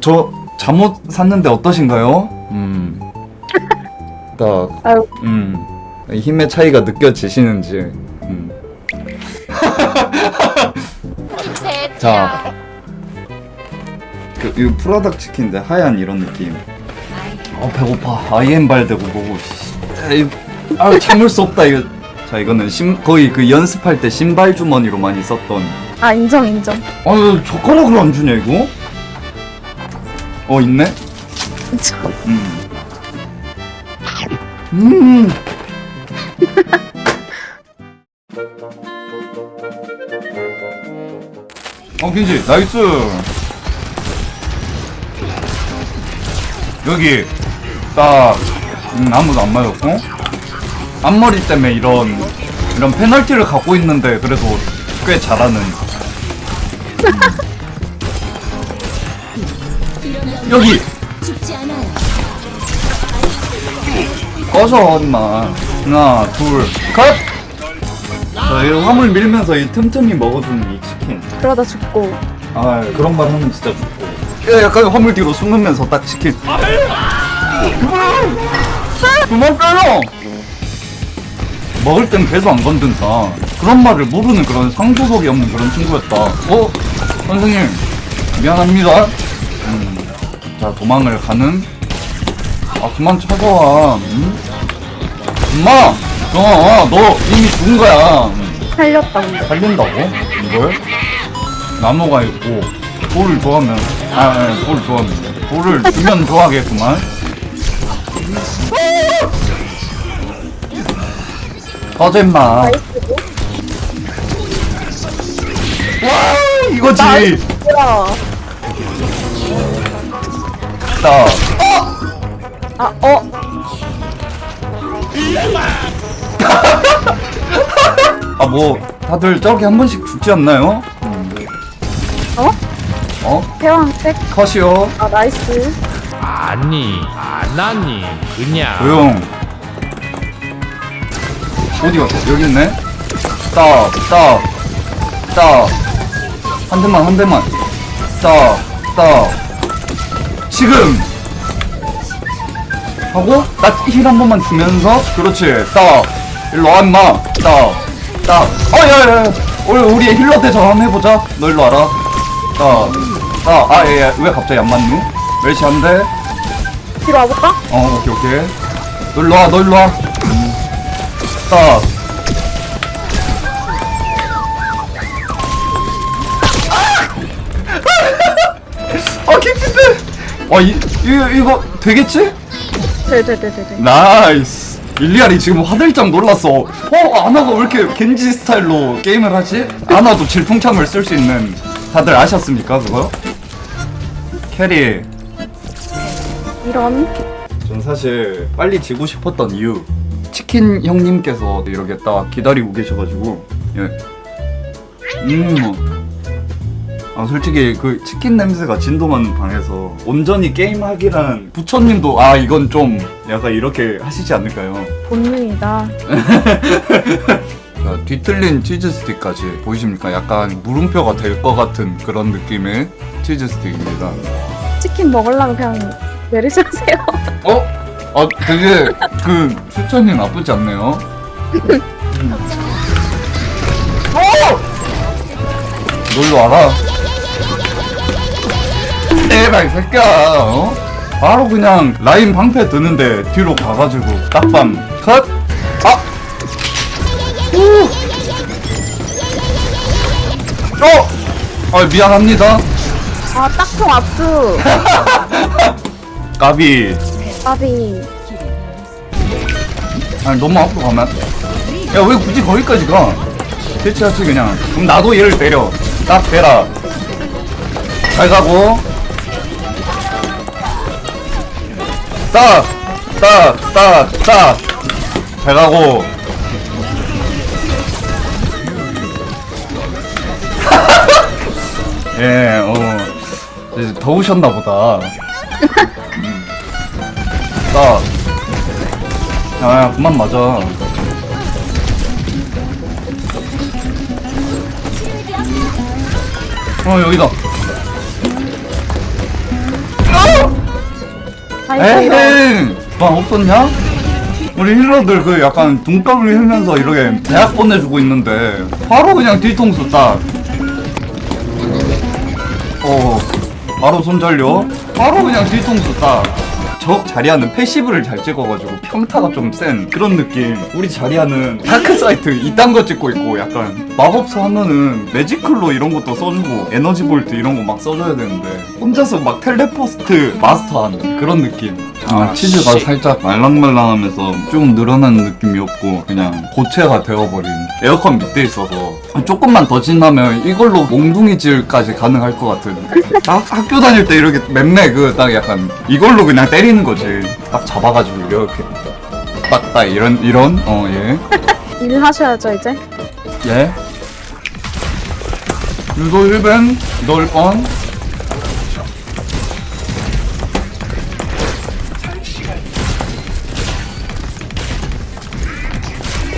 저 잠옷 샀는데 어떠신가요? 음. 딱 아유. 음. 힘의 차이가 느껴지시는지. 음. 자. 그, 이거 프라닭 치킨인데 하얀 이런 느낌. 어 배고파. 아이엠발 되고 보고. 에이, 아 참을 수 없다 이거. 자 이거는 신, 거의 그 연습할 때 신발 주머니로 많이 썼던. 아 인정 인정. 아유 젓가락을 안 주냐 이거? 어 있네. 인정. 음. 음. 어, 겐지, 나이스. 여기, 딱, 음, 아무도 안 맞았고. 앞머리 때문에 이런, 이런 페널티를 갖고 있는데, 그래도 꽤 잘하는. 음. 여기! 죽지 않아요. 꺼져 임마 하나 둘 컷! 자, 이 화물 밀면서 이 틈틈이 먹어주는 이 치킨 그러다 죽고. 아 그런 말 하면 진짜 좋고 야, 약간 화물 뒤로 숨으면서 딱 치킨 그만 빼요 먹을 땐 계속 안 건든다 그런 말을 모르는 그런 상도덕이 없는 그런 친구였다 어? 선생님 미안합니다 음, 자 도망을 가는 아 그만 찾아와 응? 엄마 어, 너 이미 죽은 거야 음. 살렸다 근데. 살린다고? 이걸? 나무가 있고 돌을 좋아하면 아 아니, 돌을 좋아하면 돌을 주면 좋아하겠구만 터져 임마 와 이거지 야. 나 아 어. 아 뭐 다들 저기 한 번씩 죽지 않나요? 어? 어? 태왕색. 컷이요 아 나이스. 아니 안 하니 그냥 조용 어디 갔어? 여기 있네 딱딱딱 한 대만 한 대만. 딱딱 지금! 하고 나힐한 번만 주면서? 그렇지. 딱 일로 와 임마. 딱딱 어야야야. 우리 우리 힐러 대전 한번 해보자. 너 일로 와라. 딱딱아예왜 갑자기 안 맞누 멸시 한대. 뒤로 와볼까? 어, 오케이, 오케이. 너 일로 와, 너 일로 와. 음. 딱. 와, 이, 이거, 이거 되겠지? 네네네네. 나이스. 일리알이 지금 화들짝 놀랐어. 어, 아나가 왜 이렇게 겐지 스타일로 게임을 하지? 아나도 질풍참을 쓸 수 있는 다들 아셨습니까, 그거? 캐리. 이런. 전 사실 빨리 지고 싶었던 이유 치킨 형님께서 이렇게 딱 기다리고 계셔가지고 예. 음. 아 솔직히 그 치킨 냄새가 진동하는 방에서 온전히 게임하기란 부처님도 아 이건 좀 약간 이렇게 하시지 않을까요? 본능이다. 자, 뒤틀린 치즈 스틱까지 보이십니까? 약간 물음표가 될 것 같은 그런 느낌의 치즈 스틱입니다. 치킨 먹으려고 그냥 내리셔세요. 어? 아 되게 그 추천이 나쁘지 않네요. 음. 어! 놀러 와라. 에라이 새끼야. 어? 바로 그냥 라인 방패 드는데 뒤로 가가지고 딱밤 컷. 아. 우. 어. 아 미안합니다. 아 딱총 압수. 까비. 아비. 아니 너무 앞으로 가면. 야 왜 굳이 거기까지 가? 대체하지 그냥 그럼 나도 얘를 때려 딱 대라 잘 가고 딱딱딱딱잘 가고 예, 어, 이제 더우셨나 보다. 음. 딱. 야, 야, 그만 맞아. 어, 여기다. 에이, 방 없었냐? 우리 힐러들 그 약간 둥떡을 흘면서 이렇게 대학 보내주고 있는데 바로 그냥 뒤통수 딱. 어, 바로 손 잘려. 바로 그냥 뒤통수 딱. 적 자리하는 패시브를 잘 찍어가지고 평타가 좀 센 그런 느낌. 우리 자리하는 다크 사이트 이딴 거 찍고 있고 약간 마법사 하면은 매지클로 이런 것도 써주고 에너지 볼트 이런 거 막 써줘야 되는데 혼자서 막 텔레포스트 마스터하는 그런 느낌. 아 치즈가 살짝 말랑말랑하면서 좀 늘어난 느낌이 없고 그냥 고체가 되어버린 에어컨 밑에 있어서 조금만 더 지나면 이걸로 몽둥이질까지 가능할 것 같은 딱 학교 다닐 때 이렇게 맴매 그 딱 약간 이걸로 그냥 때리는 거지 딱 잡아가지고 이렇게 딱딱 이런 이런 어예 일 하셔야죠 이제. 예. 유도 1벤 넣을 건.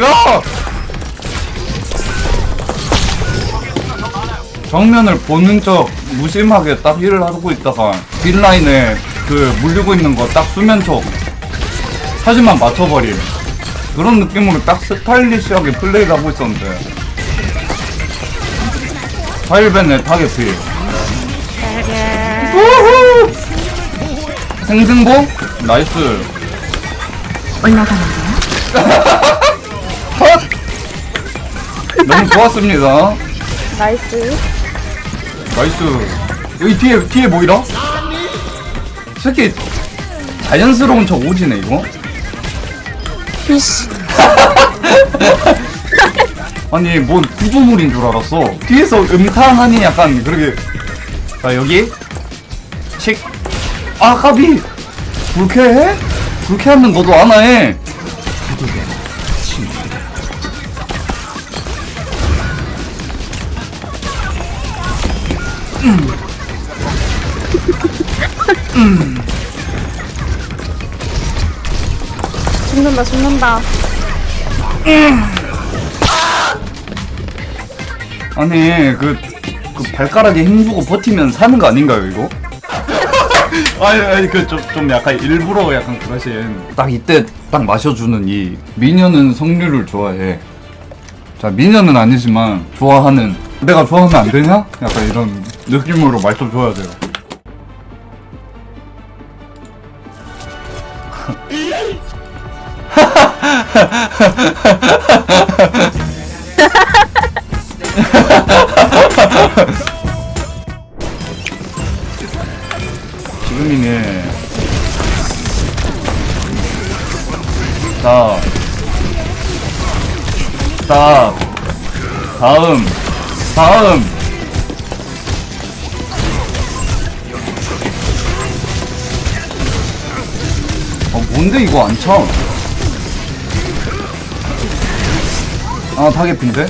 야! 정면을 보는 척 무심하게 딱 힐을 하고 있다가 뒷라인에 그 물리고 있는 거 딱 수면 척 사진만 맞춰버림 그런 느낌으로 딱 스타일리시하게 플레이를 하고 있었는데 파일벤의 타겟피 우후! 생승보? 나이스 올라가는데요? 컷! 너무 좋았습니다 나이스. 나이스. 여기 뒤에 뒤에 보이라? 새끼 자연스러운 척 오지네 이거? 이씨. 아니 뭔 구조물인 줄 알았어. 뒤에서 음탕하니 약간 그러게. 자 여기. 칙아 까비! 불쾌해? 불쾌하면 너도 안아해 죽는다 죽는다. 아니 그, 그 발가락에 힘주고 버티면 사는 거 아닌가요 이거? 아니 아니 그좀 좀 약간 일부러 약간 그러신 딱 이때 딱 마셔주는 이 미녀는 석류를 좋아해 자 미녀는 아니지만 좋아하는 내가 좋아하면 안 되냐? 약간 이런 느낌으로 마셔줘야 돼요. 지금이네. 자, 자, 다음, 다음. 뭔데 이거 안 차? 아, 타겟핀데?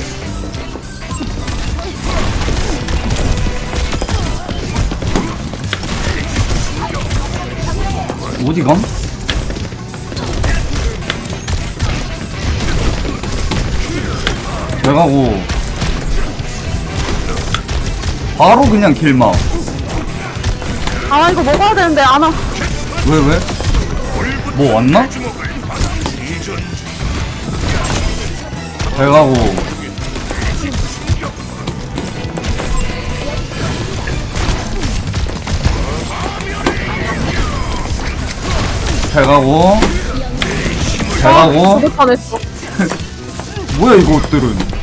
어디 감? 내가고 바로 그냥 길막 아 이거 먹어야 되는데 안 와. 왜 왜? 뭐 왔나? 잘 가고. 잘 가고. 잘 가고. 죽을 뻔했어. 뭐야 이거 옷들은.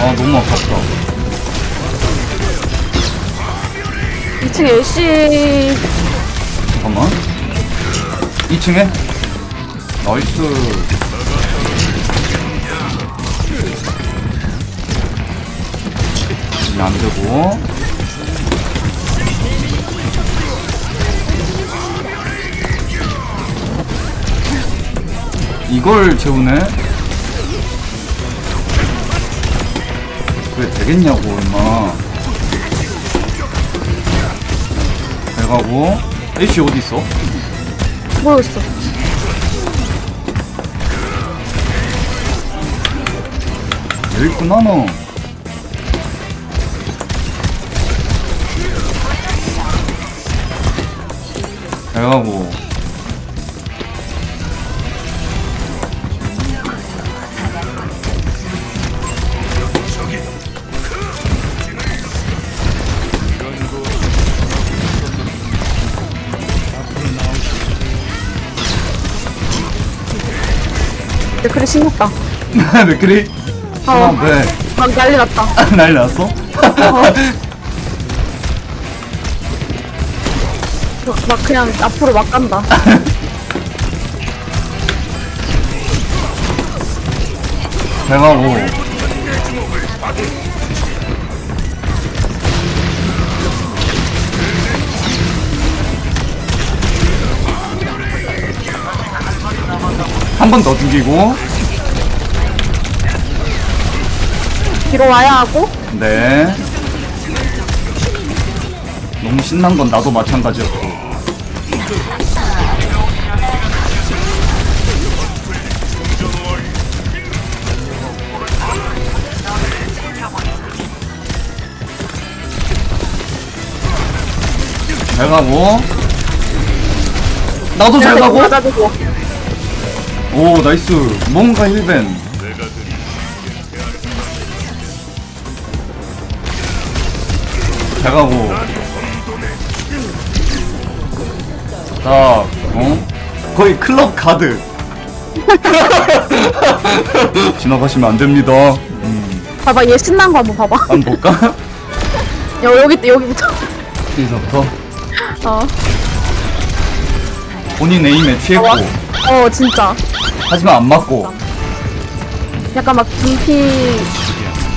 아 너무 아깝다 2층 LC 잠깐만. 2층에? 나이스. 안되고. 이걸 재우네? 그래 되겠냐고 얼마 들어가고 H 어디 있어? 뭐였어? 여기 있구나 너 들어가고 그래 신났다. 맥크리? 어. 왜? 막 난리 났다. 난리 났어? 막 그냥 앞으로 막 간다. 잘 가고. 한 번 더 죽이고. 뒤로 와야 하고. 네. 너무 신난 건 나도 마찬가지였고. 잘 가고. 나도 잘 가고. 맞아주고. 오, 나이스. 뭔가 힐벤. 잘 가고. 자, 어? 거의 클럽 가드. 지나가시면 안 됩니다. 음, 봐봐 얘 신난 거 한번 봐봐. 한번 볼까? 여, 여기 여기부터. 여기서부터. 어. 본인 에임에 취했고, 어 진짜. 하지만 안 맞고, 약간 막 분피.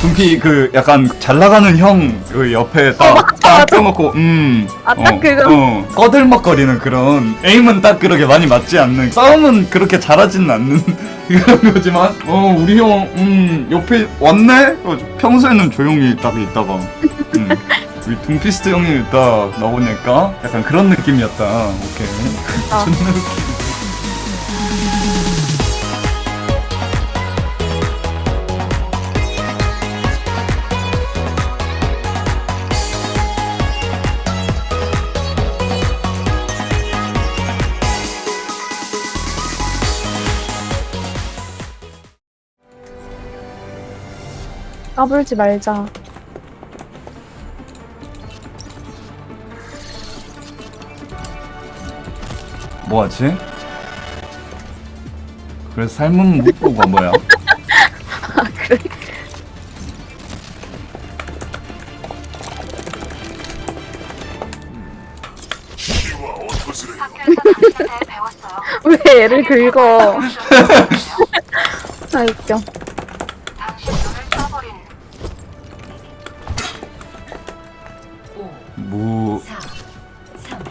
둠피 그 약간 잘 나가는 형 그 옆에 딱, 맞아, 딱 맞아. 펴놓고, 음. 아, 딱 그거. 어, 꺼들먹거리는 그런, 에임은 딱 그렇게 많이 맞지 않는, 싸움은 그렇게 잘하지는 않는 그런 거지만, 어, 우리 형, 음, 옆에 왔네? 어, 평소에는 조용히 딱 있다가, 음. 우리 둠피스트 형이 딱 나오니까 약간 그런 느낌이었다. 오케이. 아. 존나 웃기네. 까불지 말자. 뭐하지? 그래서 삶은 묵고가 뭐야? 아 그래? 왜 애를 긁어? 아 웃겨. 무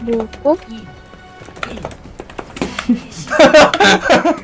뭐고?